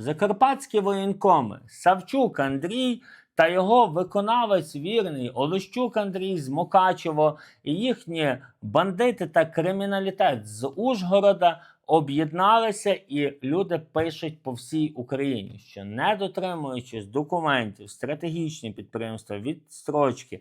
Закарпатські воєнкоми Савчук Андрій та його виконавець вірний Олещук Андрій з Мокачево і їхні бандити та криміналітет з Ужгорода об'єдналися, і люди пишуть по всій Україні, що не дотримуючись документів, стратегічні підприємства, відстрочки,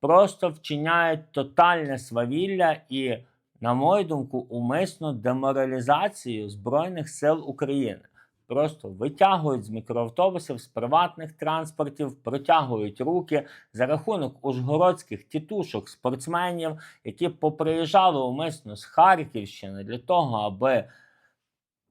просто вчиняють тотальне свавілля і, на мою думку, умисну деморалізацію Збройних сил України. Просто витягують з мікроавтобусів, з приватних транспортів, протягують руки за рахунок ужгородських тітушок, спортсменів, які поприїжджали умисно з Харківщини для того, аби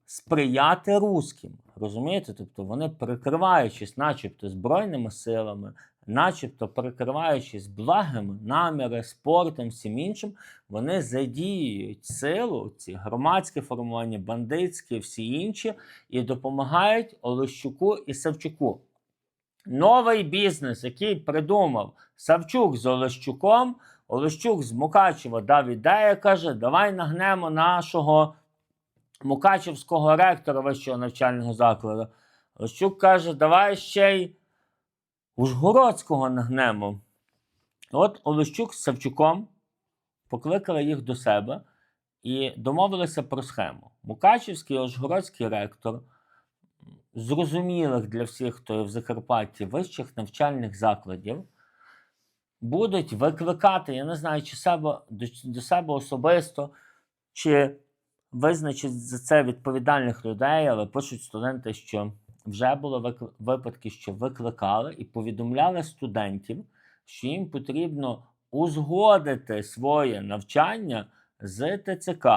сприяти русським. Розумієте? Тобто вони прикриваючись, начебто, збройними силами, начебто прикриваючись благими наміри, спортом, всім іншим, вони задіюють силу, ці громадські формування, бандитські, всі інші, і допомагають Олещуку і Савчуку. Новий бізнес, який придумав Савчук з Олещуком. Олещук з Мукачева дав ідею, каже: давай нагнемо нашого Мукачевського ректора вищого навчального закладу. Олещук каже, давай ще й Ужгородського нагнемо. От Олещук з Савчуком покликали їх до себе і домовилися про схему. Мукачівський Ужгородський ректор зрозумілих для всіх, хто є в Закарпатті вищих навчальних закладів, будуть викликати, я не знаю, чи себе, до, до себе особисто, чи визначить за це відповідальних людей, але пишуть студенти, що вже були випадки, що викликали і повідомляли студентів, що їм потрібно узгодити своє навчання з ТЦК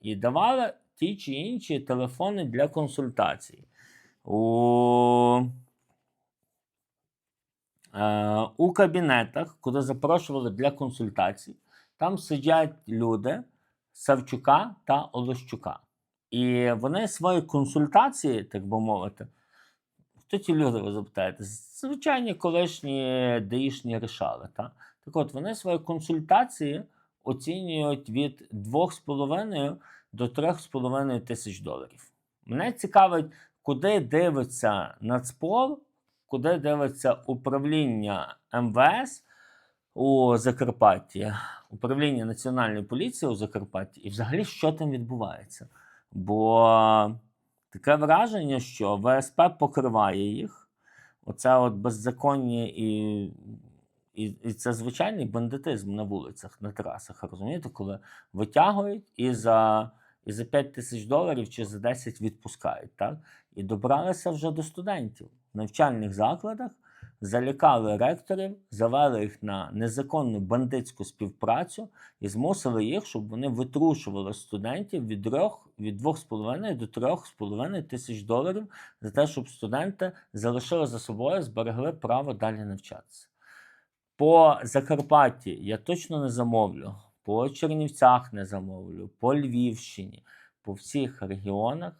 і давали ті чи інші телефони для консультацій. У, е, у кабінетах, куди запрошували для консультацій, там сидять люди Савчука та Олещука. І вони свої консультації, так би мовити, хто ті люди, ви запитаєте? Звичайні колишні даїшні рішали. Та? Так от, вони свої консультації оцінюють від 2,5 до 3,5 тисяч доларів. Мене цікавить, куди дивиться Нацпол, куди дивиться управління МВС у Закарпатті, управління Національної поліції у Закарпатті, і взагалі що там відбувається. Бо таке враження, що ВСП покриває їх. Оце от беззаконні і, і, і це звичайний бандитизм на вулицях, на трасах. Розумієте, коли витягують і за, і за 5 тисяч доларів чи за 10 відпускають. Так? І добралися вже до студентів в навчальних закладах, залякали ректорів, завели їх на незаконну бандитську співпрацю і змусили їх, щоб вони витрушували студентів від 3, від 2,5 до 3,5 тисяч доларів за те, щоб студенти залишили за собою, зберегли право далі навчатися. По Закарпатті я точно не замовлю, по Чернівцях не замовлю, по Львівщині, по всіх регіонах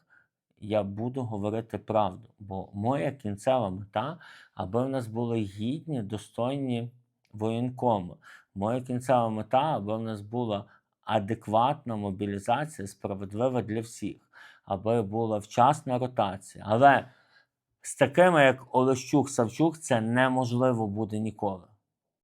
я буду говорити правду. Бо моя кінцева мета, аби в нас були гідні, достойні воєнкоми. Моя кінцева мета, аби в нас була адекватна мобілізація, справедлива для всіх, аби була вчасна ротація. Але з такими, як Олещук Савчук, це неможливо буде ніколи.